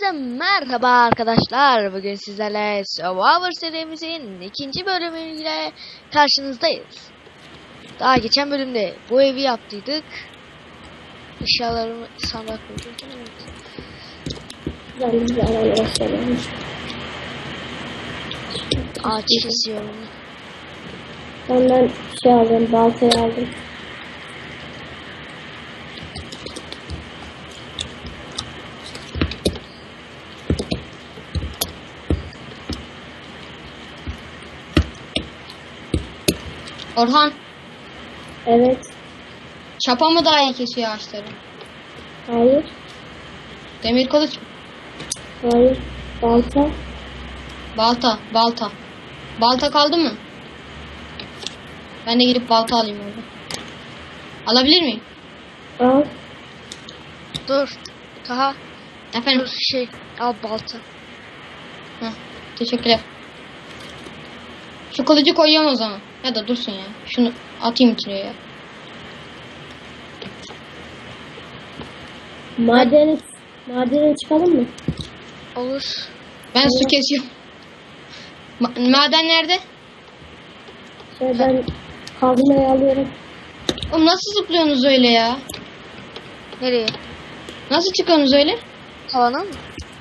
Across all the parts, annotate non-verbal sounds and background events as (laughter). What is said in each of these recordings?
Hepinize merhaba arkadaşlar. Bugün sizlerle Survivor serimizin ikinci bölümüyle karşınızdayız. Daha geçen bölümde bu evi yaptıydık. Eşyalarımı sandık koydum. Ağaç kesiyorum. Benden şey aldım, baltayı aldım. Orhan, Evet, çapa mı daha iyi kesiyor ağaçları? hayır, Demir kılıç, mı? hayır, balta. balta, balta. Balta kaldı mı? Ben de gidip balta alayım orada. Alabilir miyim? Al, Dur. Taha. Efendim? Dur şey. Al balta. Heh, teşekkürler. Şu kılıcı koyuyorum o zaman. Ya da dursun ya. Şunu atayım içine ya. madene, madene çıkalım mı? Olur. Ben su kesiyorum. Ma- maden nerede? Şey ben kazmayı alıyorum. Oğlum nasıl zıplıyorsunuz öyle ya? Nereye? Nasıl çıkıyorsunuz öyle? Tavana mı?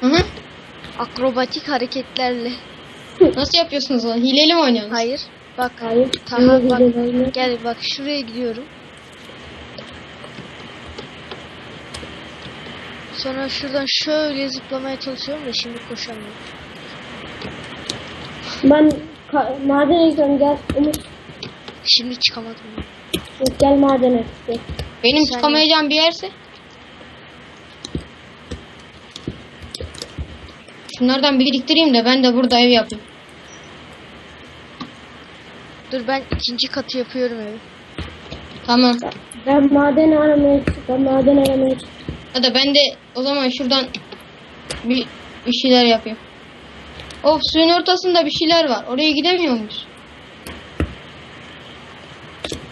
Hı hı. Akrobatik hareketlerle. Nasıl yapıyorsunuz onu? Hileli mi oynuyorsunuz? Hayır. Bak. Hayır, Taha bak. Gel bak şuraya gidiyorum. Sonra şuradan şöyle zıplamaya çalışıyorum da şimdi koşamıyorum. Ben madene gidiyorum, gel Umut. Şimdi çıkamadım. Yok, Gel madene. Gel. Benim Sen- çıkamayacağım bir yerse. Şunlardan biriktireyim de ben de burada ev yapayım. Dur ben ikinci katı yapıyorum evi. Tamam. Ben maden aramaya ben maden aramaya çıktım. Hadi ben de o zaman şuradan bir, bir şeyler yapayım. Of suyun ortasında bir şeyler var. Oraya gidemiyor muyuz?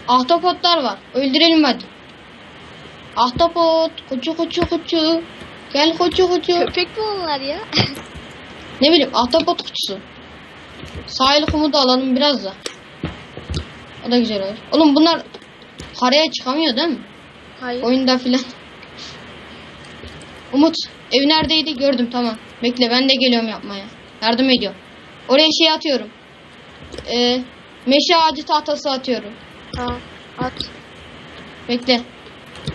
Ahtapotlar var. Öldürelim hadi. Ahtapot. Kuçu kuçu kuçu. Gel kuçu kuçu. Köpek mi onlar ya? Ne bileyim ahtapot kutusu. Sahil kumu da alalım biraz da. O da güzel olur. Oğlum bunlar karaya çıkamıyor değil mi? Hayır. Oyunda filan. Umut ev neredeydi gördüm tamam. Bekle ben de geliyorum yapmaya. Yardım ediyorum. Oraya şey atıyorum. Ee, meşe ağacı tahtası atıyorum. Tamam. At. Bekle.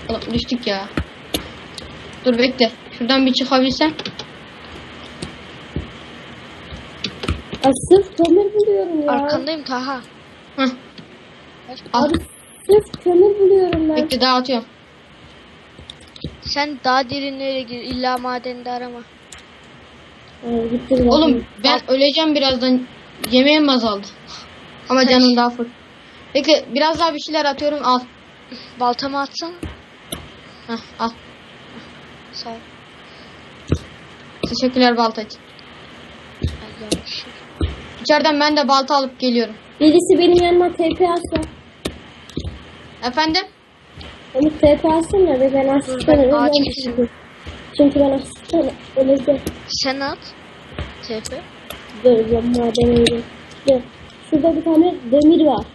Oğlum düştük ya. Dur bekle. Şuradan bir çıkabilsem. Sırf kömür buluyorum ya. Arkandayım Taha. Heh. Abi sırf kömür buluyorum ben. Bekle dağıtıyorum. Sen daha derinlere gir. İlla madende arama. Ee, gittim Oğlum ben öleceğim birazdan. Yemeğim azaldı. Ama canım daha full. Bekle biraz daha bir şeyler atıyorum al. Baltamı atsana. Heh, al. Sağ ol. Teşekkürler balta için. Ay, yanlış. İçeriden ben de balta alıp geliyorum. Birisi benim yanıma TP atsa. Efendim? Onu TP atsana ve ben asistan ben ağaç öleceğim çünkü. Ben asistan öleceğim. Sen at. TP. Ben gidiyorum. Dur. Şurada bir tane demir var.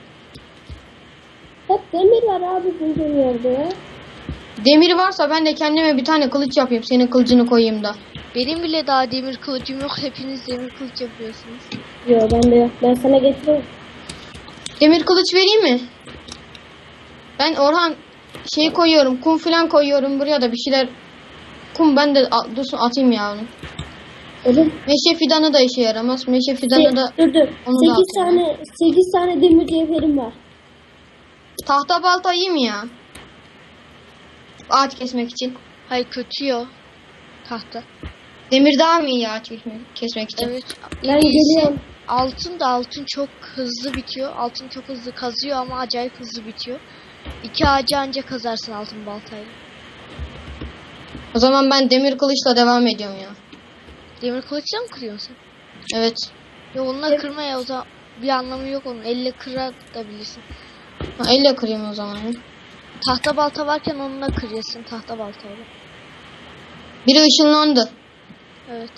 Hep demir var abi bulduğum yerde ya. Demir varsa ben de kendime bir tane kılıç yapayım. Senin kılıcını koyayım da. Benim bile daha demir kılıcım yok. Hepiniz demir kılıç yapıyorsunuz. Yok bende yok. Ben sana getiririm. Demir kılıç vereyim mi? Ben Orhan şey koyuyorum. Kum falan koyuyorum buraya da bir şeyler. Kum ben de a- dursun atayım ya onu. Öyle. Meşe fidanı da işe yaramaz. Meşe fidanı da dur dur. onu da 8 atayım tane 8 tane demir cevherim var. tahta balta iyi mi ya? Ağaç kesmek için. Hayır kötü ya. Tahta. Demir daha mı iyi ağaç kesmek, kesmek için? Evet. Ben iyisi geliyorum. Altın da altın çok hızlı bitiyor. Altın çok hızlı kazıyor ama acayip hızlı bitiyor. İki ağacı anca kazarsın altın baltayla. O zaman ben demir kılıçla devam ediyorum ya. Demir kılıçla mı kırıyorsun sen? Evet. Ya onunla kırma ya o zaman bir anlamı yok onun. Elle kırabilirsin. Ha, elle kırayım o zaman. ya. Tahta balta varken onunla kırıyorsun tahta baltayla. Biri ışınlandı. Evet.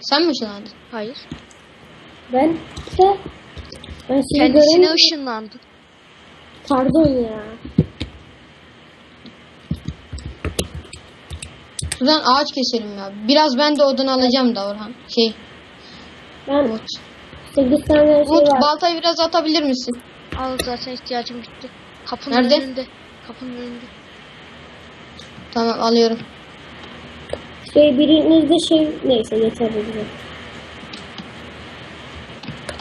Sen mi ışınlandın? Hayır. Ben de ben seni Kendisine göremiyorum. ışınlandı. Pardon ya. Şuradan ağaç keselim ya. Biraz ben de odun alacağım da Orhan. Şey, Ben Umut. 8 tane şey Umut var. baltayı biraz atabilir misin? Al zaten ihtiyacım bitti. Kapının Nerede? önünde. Kapının önünde. Tamam alıyorum. Şey birinizde şey neyse yeterli bize.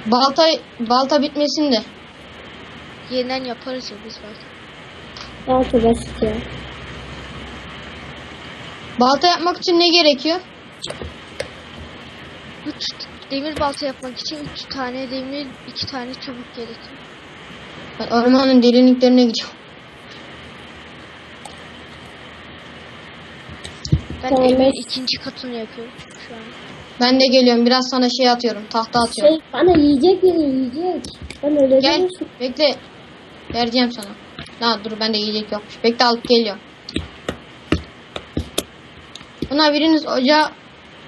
Balta balta bitmesin de. Yeniden yaparız ya biz. Daha çok basit ya. Balta yapmak için ne gerekiyor? 3 demir balta yapmak için 3 tane demir, 2 tane çubuk gerekiyor. Ben ormanın derinliklerine gidiyorum. Ben Tamam, ikinci katını yapıyorum şu an. Ben de geliyorum. Biraz sana şey atıyorum. Tahta atıyorum. Şey bana yiyecek verin yiyecek. Ben öyle Gel. Bekle. Vereceğim sana. Ha dur bende yiyecek yokmuş. Bekle alıp geliyorum. Buna biriniz ocağa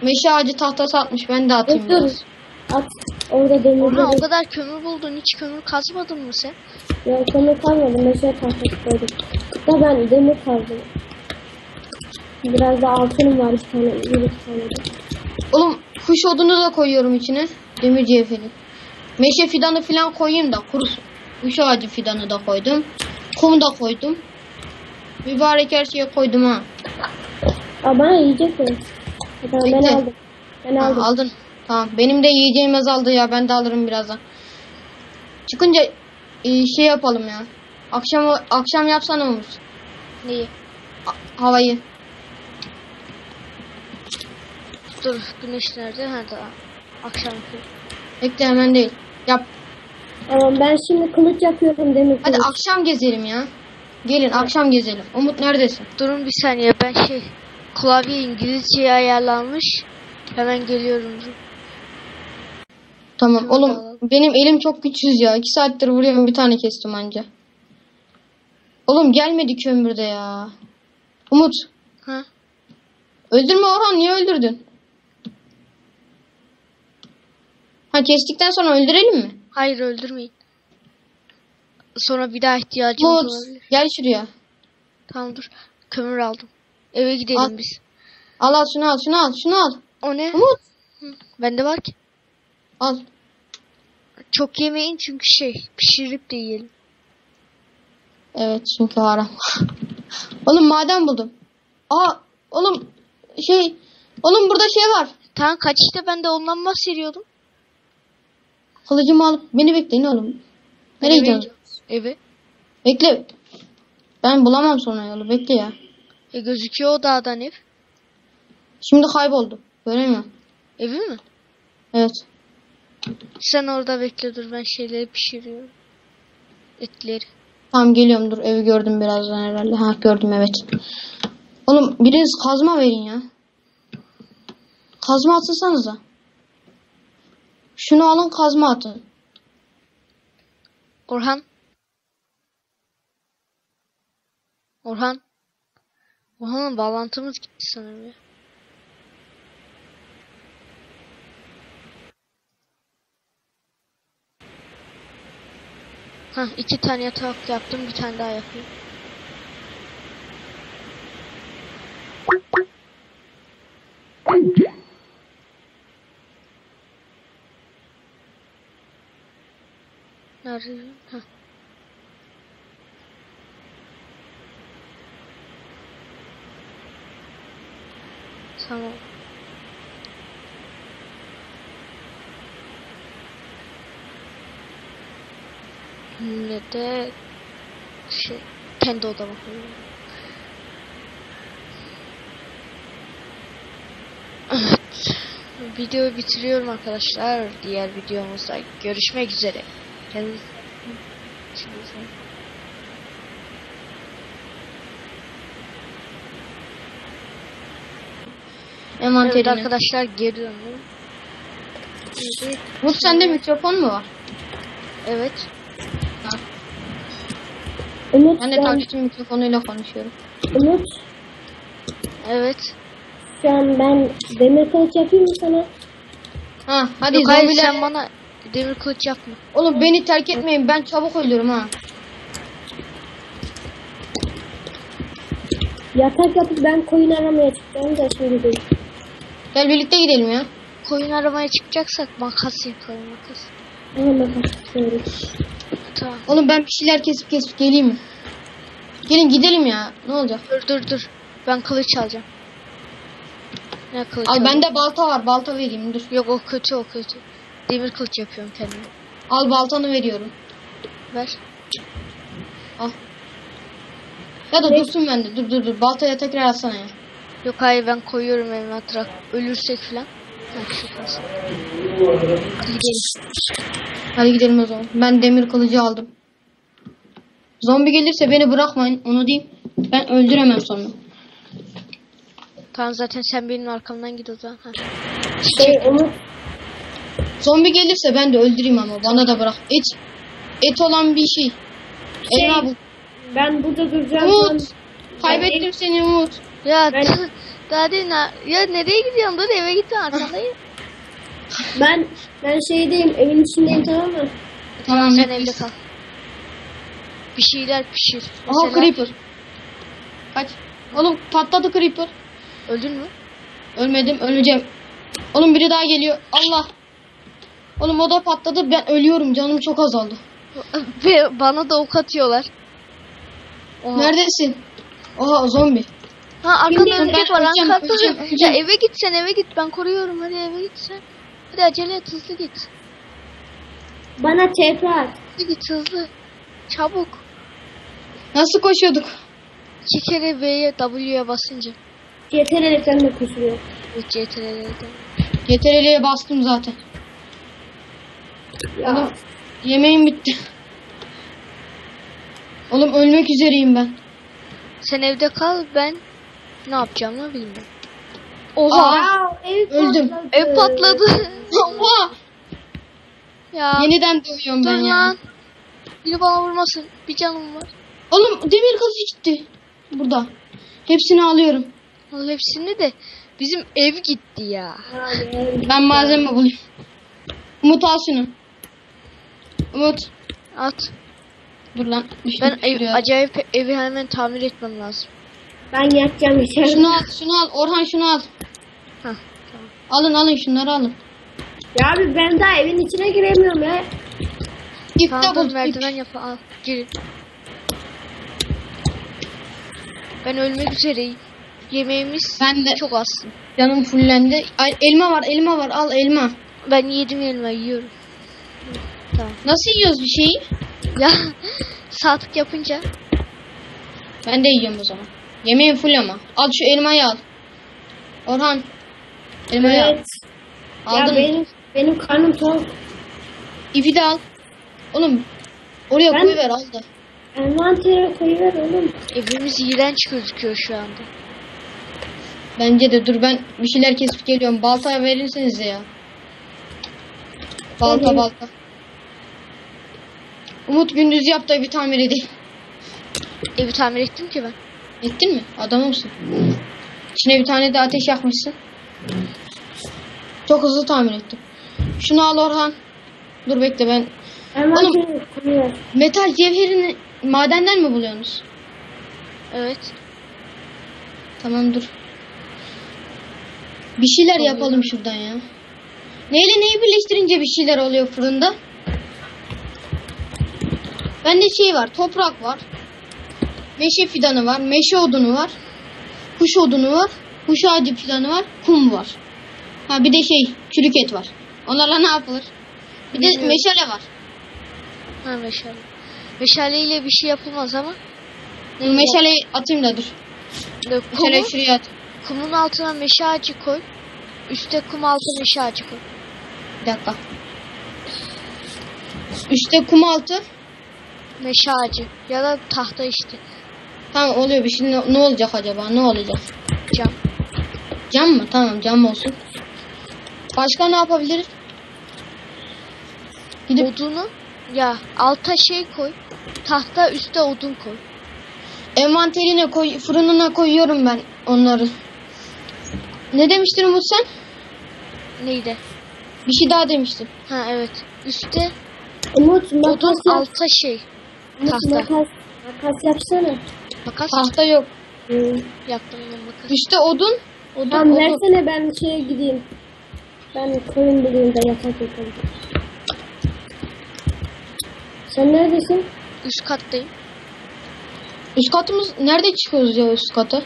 meşe ağacı tahtası atmış. Ben de atayım Dur biraz. At. Orada demir Orhan o kadar kömür buldun hiç kömür kazmadın mı sen? Ya kömür kalmadı. Meşe tahtası koydum. Da ben demir kazdım. Biraz da altınım var bir tane. Bir tane de. Oğlum kuş odunu da koyuyorum içine. Demir cevheri. Meşe fidanı falan koyayım da kurusun. Kuş ağacı fidanı da koydum. Kum da koydum. Mübarek her şeye koydum ha. Aa bana yiyecek. Ha, Tamam ben Bekle. aldım. Ben Ha, aldım. aldın. Tamam. Benim de yiyeceğim azaldı ya. Ben de alırım birazdan. Çıkınca e, şey yapalım ya. Akşam akşam yapsana Umut. Neyi? A- havayı. Dur güneş nerede? Ha daha. Akşam yapıyorum. Bekle hemen değil. Yap. Tamam ben şimdi kılıç yapıyorum demir Hadi kılıç. akşam gezelim ya. Gelin akşam gezelim. Umut neredesin? Durun bir saniye ben şey klavye İngilizceye ayarlanmış. Hemen geliyorum. Tamam oğlum benim elim çok güçsüz ya. İki saattir vuruyorum bir tane kestim anca. Oğlum gelmedi kömürde ya. Umut Ha? öldürme Orhan niye öldürdün? Ha kestikten sonra öldürelim mi? Hayır öldürmeyin. Sonra bir daha ihtiyacımız Umut olabilir. gel şuraya. Tamam dur. Kömür aldım. Eve gidelim Al. biz. Al al şunu al şunu al şunu al. O ne? Umut Bende var ki. al. Çok yemeyin çünkü şey pişirip de yiyelim. Evet çünkü haram. (laughs) oğlum maden buldum. Aa oğlum şey oğlum burada şey var. Tamam kaç işte ben de ondan bahsediyordum. Kılıcımı alıp beni bekleyin oğlum. Nereye gidiyorsun? Eve. Bekle. Ben bulamam sonra yolu. Bekle ya. E gözüküyor o dağdan ev. Şimdi kayboldu. Göremiyorum. Evi mi? Evet. Sen orada bekle dur ben şeyleri pişiriyorum. Etleri. Tamam geliyorum dur. Evi gördüm birazdan herhalde. Ha gördüm evet. Oğlum biriniz kazma verin ya. Kazma atsanıza. Şunu alın kazma atın. Orhan. Orhan. Orhan'ın bağlantımız gitti sanırım ya. Hah iki tane yatak yaptım bir tane daha yapayım. Nerede? Hah. Tamam. Ne de şey kendi odama. Evet. Videoyu bitiriyorum arkadaşlar. Diğer videomuzda görüşmek üzere. Kendinize Şimdi- Evet Envanterini. arkadaşlar geri döndüm. Evet. Umut sende mikrofon mu var? Evet. Ha. Umut Ben de takipçi mikrofonuyla konuşuyorum. Umut Evet. Şu an ben demir kılıç yapayım mı sana? Ha hadi Yok hayır zombiler. sen bana demir kılıç yapma. Oğlum beni terk etmeyin ben çabuk ölüyorum ha. Yatak yapıp ben koyun aramaya çıkacağım da şimdi değil. Gel birlikte gidelim ya. Koyun aramaya çıkacaksak makas yapalım makas. Aha makas istiyoruz. Tamam. Oğlum ben bir şeyler kesip kesip geleyim mi? Gelin gidelim ya. Ne olacak? Dur dur dur. Ben kılıç alacağım. Ne kılıç Al alayım? bende balta var. Balta vereyim dur. Yok o kötü o kötü. Demir kılıç yapıyorum kendime. Al baltanı veriyorum. Ver. Al. Ya da dursun bende. Dur dur dur. Baltaya tekrar atsana ya. Yok hayır ben koyuyorum envantere. Ölürsek filan. Kalsın. Hadi gidelim. Hadi gidelim o zaman. Ben demir kılıcı aldım. Zombi gelirse beni bırakmayın. Onu diyeyim. Ben öldüremem sonra. Tamam zaten sen benim arkamdan git o zaman. Ha. Şey Umut Zombi gelirse ben de öldüreyim ama bana da bırak. Et et olan bir şey. Elma bu. ben burada duracağım. Umut. Kaybettim seni Umut. Ya Ben- daha değil na- Ya nereye gidiyorsun? Dur eve gitme arkandayım. (laughs) Ben ben şeydeyim evin içindeyim tamam mı? Tamam. sen evde kal. Bir şeyler pişir. Aha Mesela- Creeper. Kaç. Oğlum patladı Creeper. Öldün mü? Ölmedim öleceğim. Oğlum biri daha geliyor. Allah. Oğlum o da patladı. Ben ölüyorum. Canım çok azaldı. Ve bana da ok atıyorlar. Oha. Neredesin? Oha zombi. Ha arkanda örümcek var. öleceğim, Ya eve git sen eve git. Ben koruyorum. Hadi eve git sen. Hadi acele et hızlı git. Bana TP at. Hızlı git hızlı. Çabuk. Nasıl koşuyorduk? İki kere V'ye W'ye basınca. Ekran da kusuyor. Evet CTRL'de. Yeterliğe bastım zaten. Oğlum yemeğim bitti. Oğlum ölmek üzereyim ben. Sen evde kal ben ne yapacağımı bilmiyorum. Oha. Aa, ev Öldüm. patladı. Ev patladı. (laughs) Oha! ya. Yeniden doğuyorum ben Dur ya. lan. Biri bana vurmasın. Bir canım var. Oğlum demir kılıcı gitti. Burada. Hepsini alıyorum. Al hepsini de bizim ev gitti ya. Abi, Ben malzeme bulayım. Umut al şunu. Umut. At. Dur lan. Düştüm Ben ev, acayip evi hemen tamir etmem lazım. Ben yatacağım içeride. Şunu al, şunu al. Orhan şunu al. Hah, tamam. Alın alın şunları alın. Ya abi ben daha evin içine giremiyorum ya. İp Tamam dur bul. merdiven yap al. Girin. Ben ölmek üzereyim. Yemeğimiz Ben de çok az. canım fullendi. Ay, elma var elma var al elma. Ben yedim elma yiyorum. Tamam. Nasıl yiyoruz bir şeyi? Ya saatlik yapınca Ben de yiyorum o zaman. Yemeğim full ama. Al şu elmayı al. Orhan. Elmayı al. Evet. Aldın ya mı? benim benim karnım tok. İpi de al. Oğlum oraya Ben- koyuver al da. Envantere koyuver oğlum. evimiz iğrenç gözüküyor şu anda. Bence de dur ben bir şeyler kesip geliyorum. Balta verirseniz ya. Balta balta. Umut gündüz yap da bir tamir edeyim. Evi tamir ettim ki ben. Ettin mi? Adamımsın. İçine bir tane de ateş yakmışsın. Çok hızlı tamir ettim. Şunu al Orhan. Dur bekle ben. Envantere koyuver. Metal cevherini madenden mi buluyorsunuz? Evet. Tamam dur. Bir şeyler yapalım şuradan ya. Neyle neyi birleştirince bir şeyler oluyor fırında? Bende şey var, toprak var. Meşe fidanı var, meşe odunu var. Kuş odunu var. Kuş ağacı fidanı var, kum var. Ha bir de şey, çürük et var. Onlarla ne yapılır? Bir de Bilmiyorum. meşale var. Ha meşale. Meşaleyle bir şey yapılmaz ama. Meşaleyi atayım da dur. Kumu, Meşaleyi şuraya at. kumun altına meşe ağacı koy. Üste kum altı meşe ağacı koy. Bir dakika. Üstte kum altı. Meşe ağacı. Ya da tahta işte. Tamam oluyor bir şey. Ne, ne olacak acaba? Ne olacak? Cam. Cam mı? Tamam cam olsun. Başka ne yapabiliriz? Gidip Odunu ya alta şey koy. Tahta üstte odun koy. envanterine koy, fırınına koyuyorum ben onları. Ne demiştin Umut sen? Neydi? Bir şey daha demiştin. Ha evet. Üstte Umut odun alta şey. Tahta. makas. Makas yapsana. Makas Tahta yok. Hı. yaptım ben makas. Üstte odun. Odun, Tamam odun. versene ben şeye gideyim. Ben koyun bulayım da yatak yapalım. Sen neredesin? Üst kattayım. Üst katımız nerede çıkıyoruz ya üst kata?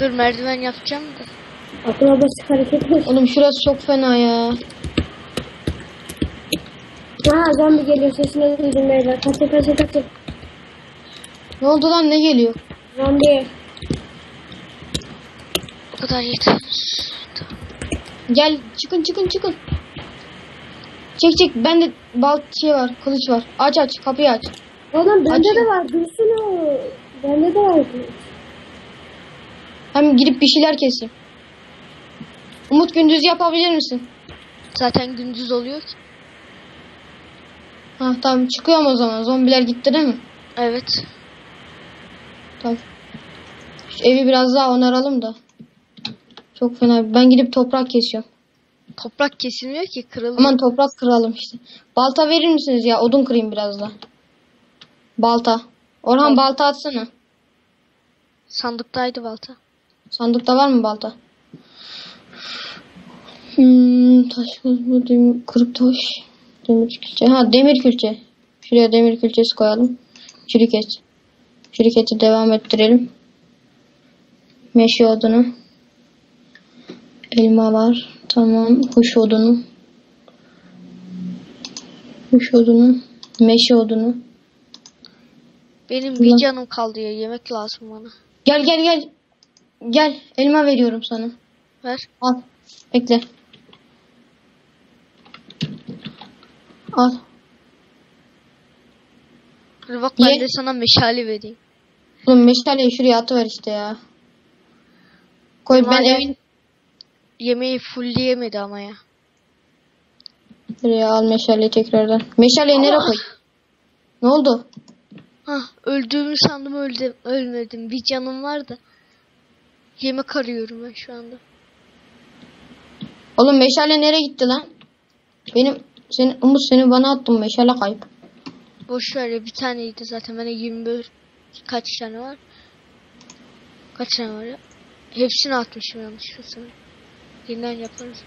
Dur merdiven yapacağım da. Basit hareket. Oğlum şurası çok fena ya. Ha zombi geliyor sesini duydum beyler. Kaçın kaçın kaçın. Ne oldu lan ne geliyor? Zombi. O kadar yeter. Gel çıkın çıkın çıkın. Çek çek bende bal şey var kılıç var. Aç aç kapıyı aç. Oğlum bende Açın. de var. Dursun o. Bende de var. Hem gidip bir şeyler keseyim. Umut gündüz yapabilir misin? Zaten gündüz oluyor ki. Ha tamam çıkıyorum o zaman. Zombiler gitti değil mi? Evet. Tamam. Şu evi biraz daha onaralım da. Çok fena. Ben gidip toprak kesiyorum. Toprak kesilmiyor ki kırılıyor. Aman toprak kıralım işte. Balta verir misiniz ya? Odun kırayım biraz da. Balta. Orhan Tamam. balta atsana. Sandıktaydı balta. Sandıkta var mı balta? Hmm, taş kırık taş, demir külçe. Ha demir külçe. Şuraya demir külçesi koyalım. Çürük et. Çürük eti devam ettirelim. Meşe odunu. Elma var. Tamam. Kuş odunu. Kuş odunu. Meşe odunu. Benim Ulan. bir canım kaldı ya. Yemek lazım bana. Gel gel gel. Gel. Elma veriyorum sana. Ver. Al. Bekle. Al. Hadi bak Ye. ben de sana meşale vereyim. Oğlum meşaleyi şuraya atıver işte ya. Koy ben Madem- evin Yemeği fullleyemedi ama ya. buraya al meşaleyi tekrardan. Meşaleyi nereye koy? Ne oldu? Hah öldüğümü sandım öldüm. Ölmedim. Bir canım var da. Yemek arıyorum ben şu anda. Oğlum meşale nereye gitti lan? Benim seni Umut seni bana attım meşale kayıp. Boş ver ya bir taneydi zaten. Bende 21 kaç tane var? Kaç tane var ya? Hepsini atmışım yanlışlıkla sana. Yeniden yaparız.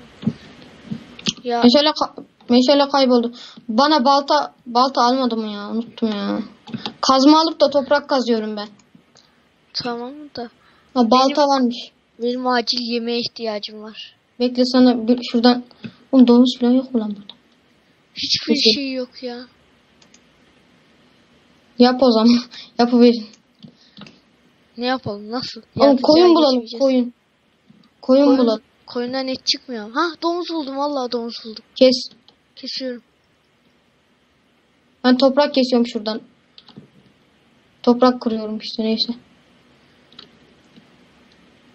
Ya Meşale ka- meşale kayboldu. Bana balta balta almadım ya unuttum ya. Kazma alıp da toprak kazıyorum ben. tamam da. Ha balta varmış. Benim acil yemeğe ihtiyacım var. Bekle sana bir şuradan. Oğlum domuz falan yok mu lan burada? Hiçbir Peki. şey yok ya. Yap o zaman. (laughs) Yapıverin. Ne yapalım? Nasıl? Oğlum Yapacağız, koyun bulalım geçmeyeceğiz. koyun. Koyun, Koyun- bulalım. Koyundan et çıkmıyor. Ha domuz buldum. Vallahi domuz buldum. Kes. Kesiyorum. Ben toprak kesiyorum şuradan. Toprak kırıyorum işte neyse.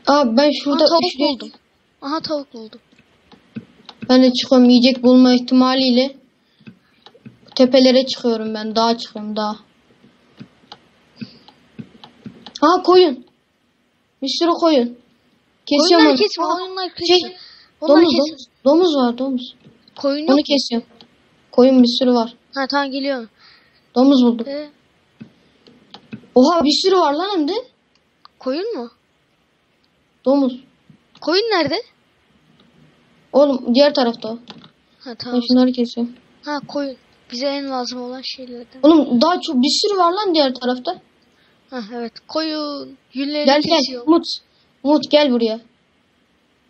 Aa ben şurada Aha, tavuk şuraya- buldum. Aha tavuk buldum. Ben de çıkıyorum yiyecek bulma ihtimaliyle. Tepelere çıkıyorum ben. Dağa çıkıyorum dağa. Aa koyun. Bir sürü koyun. Kesiyorum Koyunları onu. kesme. Aa, Koyunları kesme. Şey, Onları domuz, kesme. domuz, domuz var domuz. Koyun yok. Onu kesiyorum. Koyun bir sürü var. Ha tamam geliyorum. Domuz buldum. Ee, Oha bir sürü var lan hem de. koyun mu? Domuz. Koyun nerede? Oğlum diğer tarafta o. Ha Ben tamam. şunları kesiyorum. Ha koyun. Bize en lazım olan şeylerden. Oğlum daha çok bir sürü var lan diğer tarafta. Ha evet. Koyun. Yünlerini Gel gel. kesiyorum. Umut. Umut gel buraya.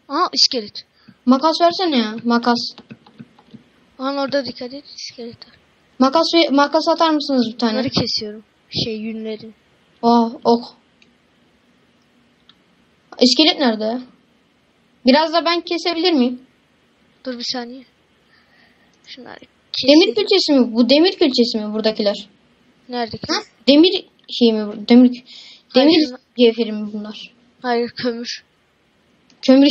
Aha iskelet. Makas versene ya. Makas. Aha orada dikkat et. iskelet var. Makas makas atar mısınız bir tane? Bunları kesiyorum. Şey yünlerin. Aa ok. İskelet nerede ya? Biraz da ben kesebilir miyim? Dur bir saniye. Şunları Demir külçesi mi? Bu demir külçesi mi buradakiler? Nerede ki? Demir şey mi? bu? Demir Hayır, demir şunlar- cevheri mi bunlar? Hayır kömür. Kömür